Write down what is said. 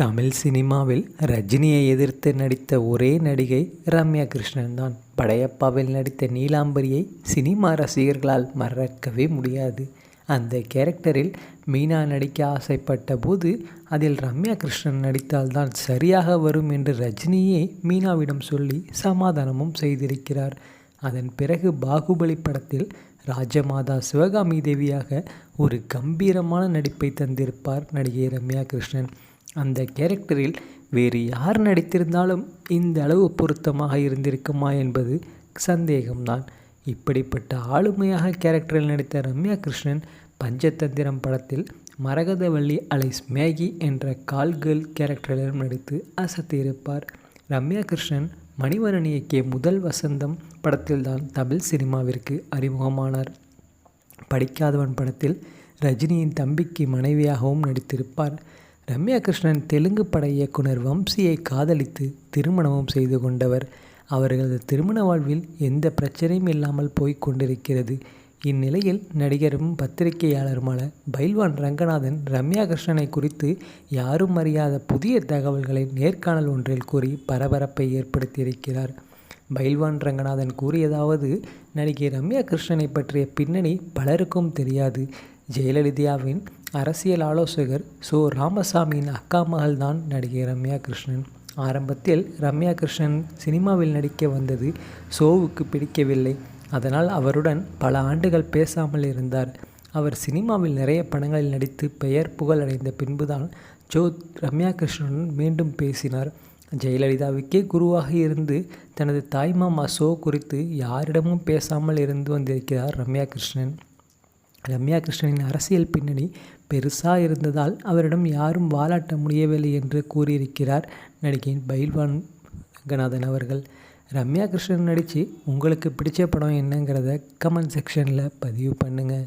தமிழ் சினிமாவில் ரஜினியை எதிர்த்து நடித்த ஒரே நடிகை ரம்யா கிருஷ்ணன் தான். படையப்பாவில் நடித்த நீலாம்பரியை சினிமா ரசிகர்களால் மறக்கவே முடியாது. அந்த கேரக்டரில் மீனா நடிக்க ஆசைப்பட்ட போது அதில் ரம்யா கிருஷ்ணன் நடித்தால்தான் சரியாக வரும் என்று ரஜினியே மீனாவிடம் சொல்லி சமாதானமும் செய்திருக்கிறார். அதன் பிறகு பாகுபலி படத்தில் ராஜமாதா சிவகாமி தேவியாக ஒரு கம்பீரமான நடிப்பை தந்திருப்பார் நடிகை ரம்யா கிருஷ்ணன். அந்த கேரக்டரில் வேறு யார் நடித்திருந்தாலும் இந்த அளவு பொருத்தமாக இருந்திருக்குமா என்பது சந்தேகம்தான். இப்படிப்பட்ட ஆளுமையாக கேரக்டரில் நடித்த ரம்யா கிருஷ்ணன் பஞ்சதந்திரம் படத்தில் மரகதவள்ளி அலைஸ் மேகி என்ற கால் கேர்ள் கேரக்டரிலும் நடித்து அசத்தியிருப்பார் ரம்யா கிருஷ்ணன் மணிவரன் இயக்கிய முதல் வசந்தம் படத்தில்தான் தமிழ் சினிமாவிற்கு அறிமுகமானார். படிக்காதவன் படத்தில் ரஜினியின் தம்பிக்கு மனைவியாகவும் நடித்திருப்பார். ரம்யா கிருஷ்ணன் தெலுங்கு பட இயக்குனர் வம்சியை காதலித்து திருமணமும் செய்து கொண்டவர். அவர்களது திருமண வாழ்வில் எந்த பிரச்சனையும் இல்லாமல் போய்க் கொண்டிருக்கிறது. இந்நிலையில் நடிகரும் பத்திரிகையாளருமான பைல்வான் ரங்கநாதன் ரம்யா கிருஷ்ணனை குறித்து யாரும் அறியாத புதிய தகவல்களை நேர்காணல் ஒன்றில் கூறி பரபரப்பை ஏற்படுத்தியிருக்கிறார். பைல்வான் ரங்கநாதன் கூறியதாவது நடிகை ரம்யா கிருஷ்ணனை பற்றிய பின்னணி பலருக்கும் தெரியாது. ஜெயலலிதாவின் அரசியல் ஆலோசகர் சோ. ராமசாமியின் அக்கா மகள்தான் நடிகை ரம்யா கிருஷ்ணன் ஆரம்பத்தில் ரம்யா கிருஷ்ணன் சினிமாவில் நடிக்க வந்தது சோவுக்கு பிடிக்கவில்லை. அதனால் அவருடன் பல ஆண்டுகள் பேசாமல் இருந்தார். அவர் சினிமாவில் நிறைய படங்களில் நடித்து பெயர் புகழ் அடைந்த பின்புதான் ஜோ ரம்யா கிருஷ்ணனுடன் மீண்டும் பேசினார். ஜெயலலிதாவுக்கே குருவாக இருந்து தனது தாய்மாமா ஷோ குறித்து யாரிடமும் பேசாமல் இருந்து வந்திருக்கிறார் ரம்யா கிருஷ்ணன் ரம்யா கிருஷ்ணனின் அரசியல் பின்னணி பெருசாக இருந்ததால் அவரிடம் யாரும் வாலாட்ட முடியவில்லை என்று கூறியிருக்கிறார் நடிகை பைல்வான் ரங்கநாதன் அவர்கள். ரம்யா கிருஷ்ணன் நடித்து உங்களுக்கு பிடிச்ச படம் என்னங்கிறத கமெண்ட் செக்ஷனில் பதிவு பண்ணுங்கள்